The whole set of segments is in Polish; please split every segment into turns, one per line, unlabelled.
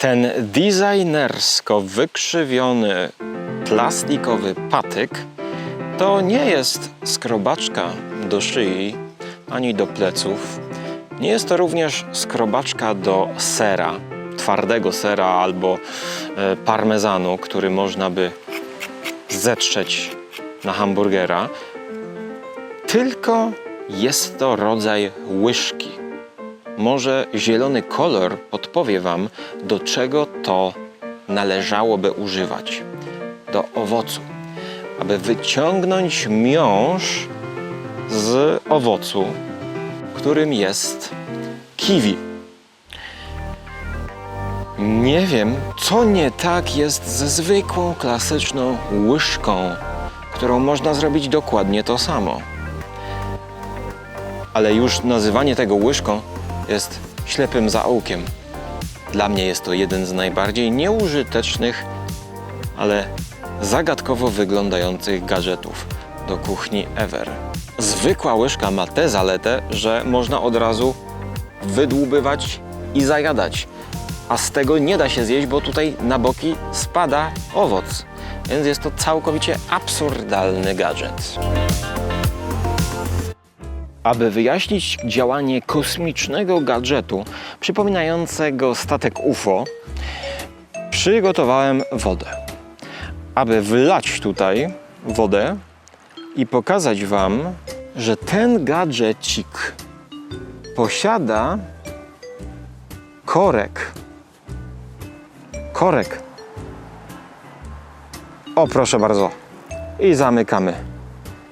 Ten designersko wykrzywiony plastikowy patyk to nie jest skrobaczka do szyi ani do pleców. Nie jest to również skrobaczka do sera, twardego sera albo e, parmezanu, który można by zetrzeć na hamburgera, tylko jest to rodzaj łyżki. Może zielony kolor podpowie Wam, do czego to należałoby używać. Do owocu. Aby wyciągnąć miąższ z owocu, którym jest kiwi. Nie wiem, co nie tak jest ze zwykłą, klasyczną łyżką, którą można zrobić dokładnie to samo. Ale już nazywanie tego łyżką jest ślepym zaułkiem. Dla mnie jest to jeden z najbardziej nieużytecznych, ale zagadkowo wyglądających gadżetów do kuchni ever. Zwykła łyżka ma tę zaletę, że można od razu wydłubywać i zajadać. A z tego nie da się zjeść, bo tutaj na boki spada owoc. Więc jest to całkowicie absurdalny gadżet. Aby wyjaśnić działanie kosmicznego gadżetu przypominającego statek UFO, przygotowałem wodę. Aby wlać tutaj wodę i pokazać Wam, że ten gadżecik posiada korek. Korek. O, proszę bardzo. I zamykamy.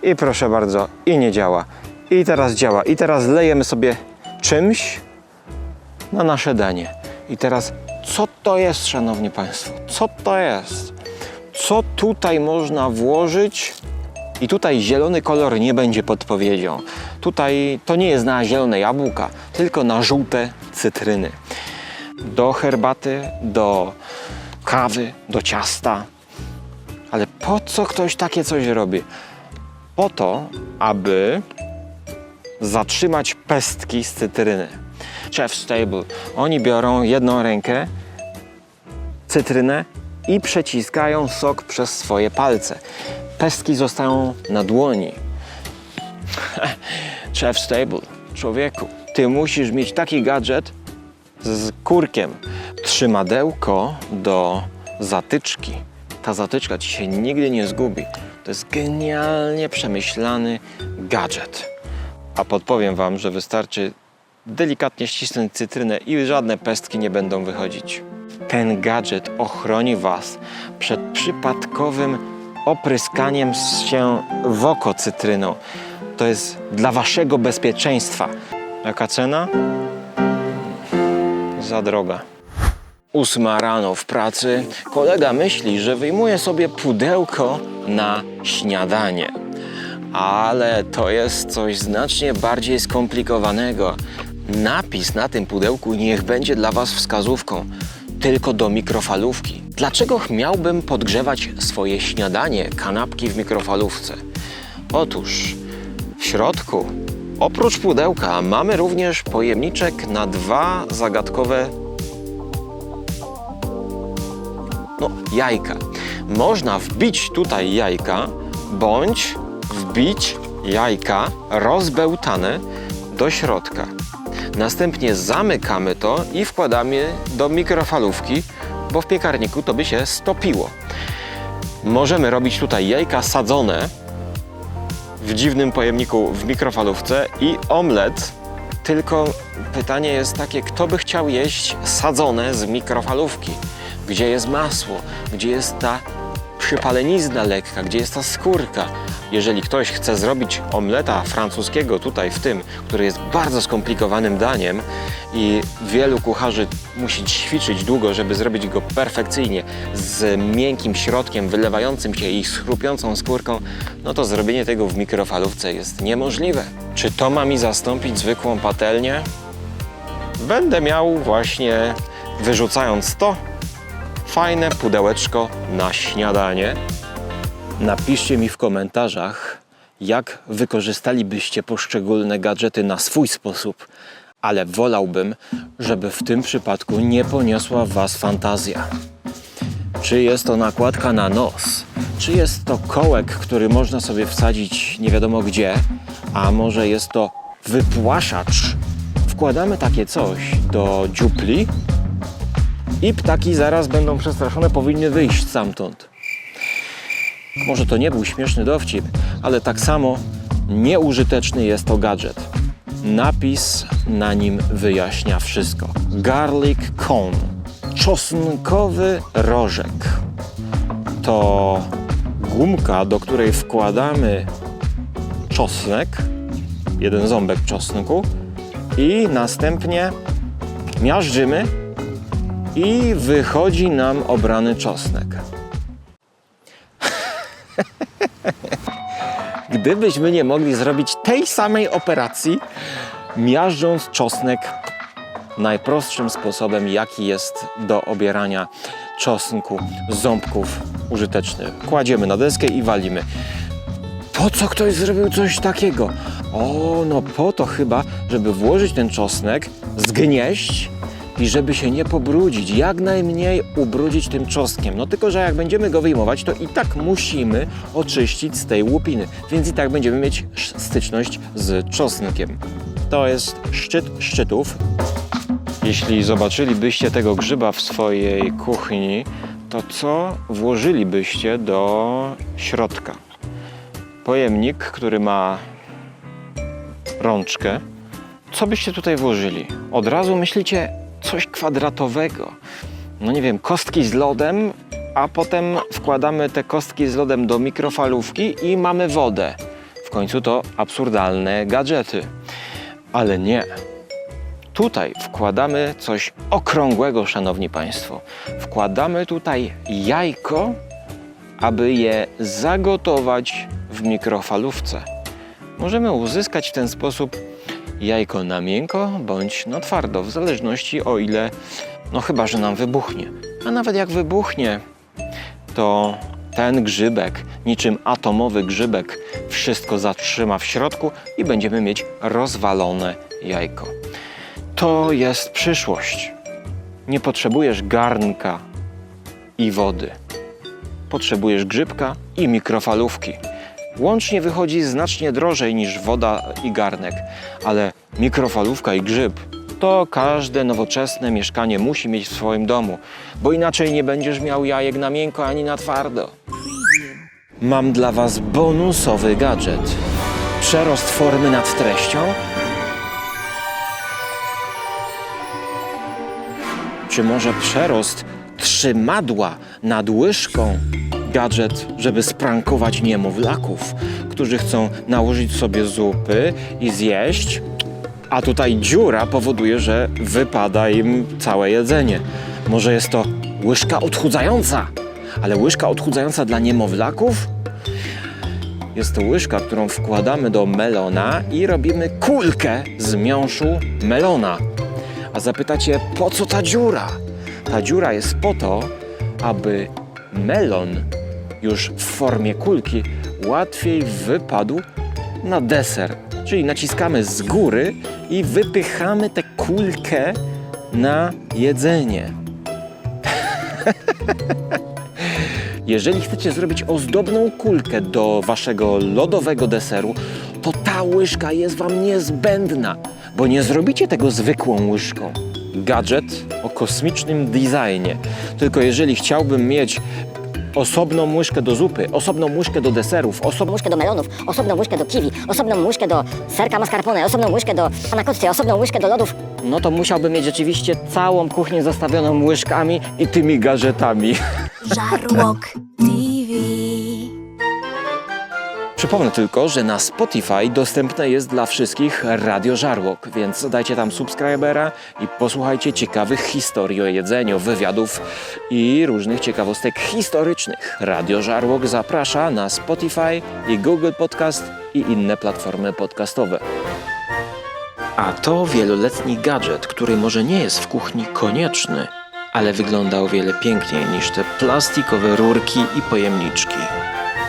I proszę bardzo, i nie działa. I teraz działa. I teraz lejemy sobie czymś na nasze danie. I teraz, co to jest, szanowni państwo? Co to jest? Co tutaj można włożyć? I tutaj zielony kolor nie będzie podpowiedzią. Tutaj to nie jest na zielone jabłka, tylko na żółte cytryny. Do herbaty, do kawy, do ciasta. Ale po co ktoś takie coś robi? Po to, aby zatrzymać pestki z cytryny. Chef Stable. Oni biorą jedną rękę, cytrynę i przeciskają sok przez swoje palce. Pestki zostają na dłoni. Chef Stable. Człowieku, ty musisz mieć taki gadżet z kurkiem. Trzymadełko do zatyczki. Ta zatyczka ci się nigdy nie zgubi. To jest genialnie przemyślany gadżet. A podpowiem Wam, że wystarczy delikatnie ścisnąć cytrynę i żadne pestki nie będą wychodzić. Ten gadżet ochroni Was przed przypadkowym opryskaniem się w oko cytryną. To jest dla Waszego bezpieczeństwa. Jaka cena? Za droga. Ósma rano w pracy. Kolega myśli, że wyjmuje sobie pudełko na śniadanie. Ale to jest coś znacznie bardziej skomplikowanego. Napis na tym pudełku niech będzie dla Was wskazówką. Tylko do mikrofalówki. Dlaczego miałbym podgrzewać swoje śniadanie, kanapki w mikrofalówce? Otóż w środku, oprócz pudełka, mamy również pojemniczek na dwa zagadkowe no, jajka. Można wbić tutaj jajka, bądź wbić jajka rozbełtane do środka. Następnie zamykamy to i wkładamy do mikrofalówki, bo w piekarniku to by się stopiło. Możemy robić tutaj jajka sadzone w dziwnym pojemniku w mikrofalówce i omlet. Tylko pytanie jest takie, kto by chciał jeść sadzone z mikrofalówki? Gdzie jest masło? Gdzie jest ta przypalenizna lekka? Gdzie jest ta skórka? Jeżeli ktoś chce zrobić omleta francuskiego tutaj w tym, który jest bardzo skomplikowanym daniem i wielu kucharzy musi ćwiczyć długo, żeby zrobić go perfekcyjnie, z miękkim środkiem wylewającym się i z chrupiącą skórką, no to zrobienie tego w mikrofalówce jest niemożliwe. Czy to ma mi zastąpić zwykłą patelnię? Będę miał właśnie, wyrzucając to, fajne pudełeczko na śniadanie. Napiszcie mi w komentarzach, jak wykorzystalibyście poszczególne gadżety na swój sposób, ale wolałbym, żeby w tym przypadku nie poniosła Was fantazja. Czy jest to nakładka na nos? Czy jest to kołek, który można sobie wsadzić nie wiadomo gdzie? A może jest to wypłaszacz? Wkładamy takie coś do dziupli i ptaki zaraz będą przestraszone, powinny wyjść stamtąd. Może to nie był śmieszny dowcip, ale tak samo nieużyteczny jest to gadżet. Napis na nim wyjaśnia wszystko. Garlic cone. Czosnkowy rożek. To gumka, do której wkładamy czosnek, jeden ząbek czosnku i następnie miażdżymy i wychodzi nam obrany czosnek. Gdybyśmy nie mogli zrobić tej samej operacji, miażdżąc czosnek najprostszym sposobem, jaki jest do obierania czosnku ząbków użyteczny. Kładziemy na deskę i walimy. Po co ktoś zrobił coś takiego? O, no po to chyba, żeby włożyć ten czosnek, zgnieść i żeby się nie pobrudzić, jak najmniej ubrudzić tym czosnkiem. No tylko, że jak będziemy go wyjmować, to i tak musimy oczyścić z tej łupiny, więc i tak będziemy mieć styczność z czosnkiem. To jest szczyt szczytów. Jeśli zobaczylibyście tego grzyba w swojej kuchni, to co włożylibyście do środka? Pojemnik, który ma rączkę. Co byście tutaj włożyli? Od razu myślicie coś kwadratowego. No nie wiem, kostki z lodem, a potem wkładamy te kostki z lodem do mikrofalówki i mamy wodę. W końcu to absurdalne gadżety. Ale nie. Tutaj wkładamy coś okrągłego, szanowni państwo. Wkładamy tutaj jajko, aby je zagotować w mikrofalówce. Możemy uzyskać w ten sposób jajko na miękko bądź na twardo, w zależności o ile, no chyba, że nam wybuchnie. A nawet jak wybuchnie, to ten grzybek, niczym atomowy grzybek, wszystko zatrzyma w środku i będziemy mieć rozwalone jajko. To jest przyszłość. Nie potrzebujesz garnka i wody. Potrzebujesz grzybka i mikrofalówki. Łącznie wychodzi znacznie drożej niż woda i garnek, ale mikrofalówka i grzyb to każde nowoczesne mieszkanie musi mieć w swoim domu, bo inaczej nie będziesz miał jajek na miękko ani na twardo. Mam dla Was bonusowy gadżet. Przerost formy nad treścią? Czy może przerost trzymadła nad łyżką? Gadżet, żeby sprankować niemowlaków, którzy chcą nałożyć sobie zupy i zjeść, a tutaj dziura powoduje, że wypada im całe jedzenie. Może jest to łyżka odchudzająca, ale łyżka odchudzająca dla niemowlaków? Jest to łyżka, którą wkładamy do melona i robimy kulkę z miąższu melona. A zapytacie, po co ta dziura? Ta dziura jest po to, aby melon już w formie kulki łatwiej wypadł na deser. Czyli naciskamy z góry i wypychamy tę kulkę na jedzenie. Jeżeli chcecie zrobić ozdobną kulkę do waszego lodowego deseru, to ta łyżka jest wam niezbędna, bo nie zrobicie tego zwykłą łyżką. Gadżet o kosmicznym designie. Tylko jeżeli chciałbym mieć osobną łyżkę do zupy, osobną łyżkę do deserów, osobną
łyżkę do melonów, osobną łyżkę do kiwi, osobną łyżkę do serka mascarpone, osobną łyżkę do panakotty, osobną łyżkę do lodów.
no to musiałbym mieć rzeczywiście całą kuchnię zastawioną łyżkami i tymi gadżetami.
Żarłok
Przypomnę tylko, że na Spotify dostępne jest dla wszystkich Radio Żarłok, więc dajcie tam subskrybera i posłuchajcie ciekawych historii o jedzeniu, wywiadów i różnych ciekawostek historycznych. Radio Żarłok zaprasza na Spotify i Google Podcast i inne platformy podcastowe. A to wieloletni gadżet, który może nie jest w kuchni konieczny, ale wygląda o wiele piękniej niż te plastikowe rurki i pojemniczki.